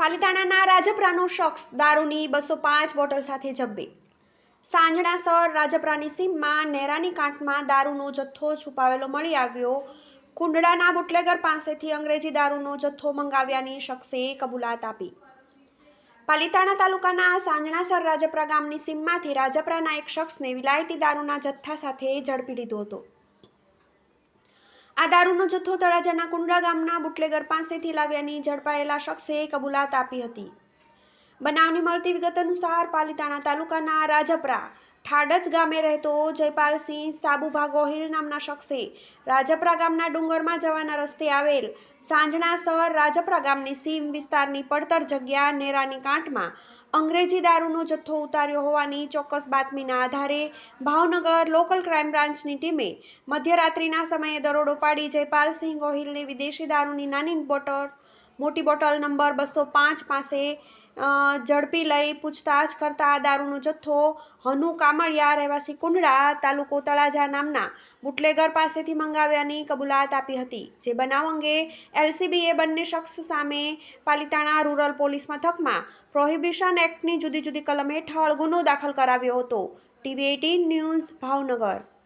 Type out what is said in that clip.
પાલિતાણાના રાજપરાનો શખ્સ દારૂની બસો પાંચ બોટલ સાથે જબ્બે. સાંજણાસર રાજપરાની સીમમાં નેરાની કાંઠમાં દારૂનો જથ્થો છુપાવેલો મળી આવ્યો. કુંડડાના બુટલેગર પાસેથી અંગ્રેજી દારૂનો જથ્થો મંગાવ્યાની શખ્સે કબૂલાત આપી. પાલિતાણા તાલુકાના સાંજણાસર રાજપરા ગામની સીમમાંથી રાજપરાના એક શખ્સને વિલાયતી દારૂના જથ્થા સાથે ઝડપી લીધો હતો. આ દારૂનો જથ્થો તળાજાના કુંડરા ગામના બુટલેગર પાસેથી લાવ્યાની ઝડપાયેલા શખ્સે કબૂલાત આપી હતી. બનાવની મળતી વિગત અનુસાર પાલિતાણા તાલુકાના રાજપરા ઠાડજ ગામે રહેતો જયપાલસિંહ સાબુભા ગોહિલ નામના શખ્સે રાજપરા ગામના ડુંગરમાં જવાના રસ્તે આવેલ સાંજણાસર રાજપરા ગામની સીમ વિસ્તારની પડતર જગ્યા નેરાની કાંઠમાં અંગ્રેજી દારૂનો જથ્થો ઉતાર્યો હોવાની ચોક્કસ બાતમીના આધારે ભાવનગર લોકલ ક્રાઇમ બ્રાન્ચની ટીમે મધ્યરાત્રિના સમયે દરોડો પાડી જયપાલસિંહ ગોહિલને વિદેશી દારૂની નાની બોટલ, મોટી બોટલ નંબર બસો પાંચ પાસે ઝડપી લઈ પૂછતાછ કરતા આ દારૂનો જથ્થો હનુ કામળિયા રહેવાસી કુંડળા તાલુકો તળાજા નામના બુટલેગર પાસેથી મંગાવ્યાની કબૂલાત આપી હતી. જે બનાવ અંગે એલસીબીએ બંને શખ્સ સામે પાલિતાણા રૂરલ પોલીસ મથકમાં પ્રોહિબિશન એક્ટની જુદી જુદી કલમ હેઠળ ગુનો દાખલ કરાવ્યો હતો. TV eighteen news Bhavnagar.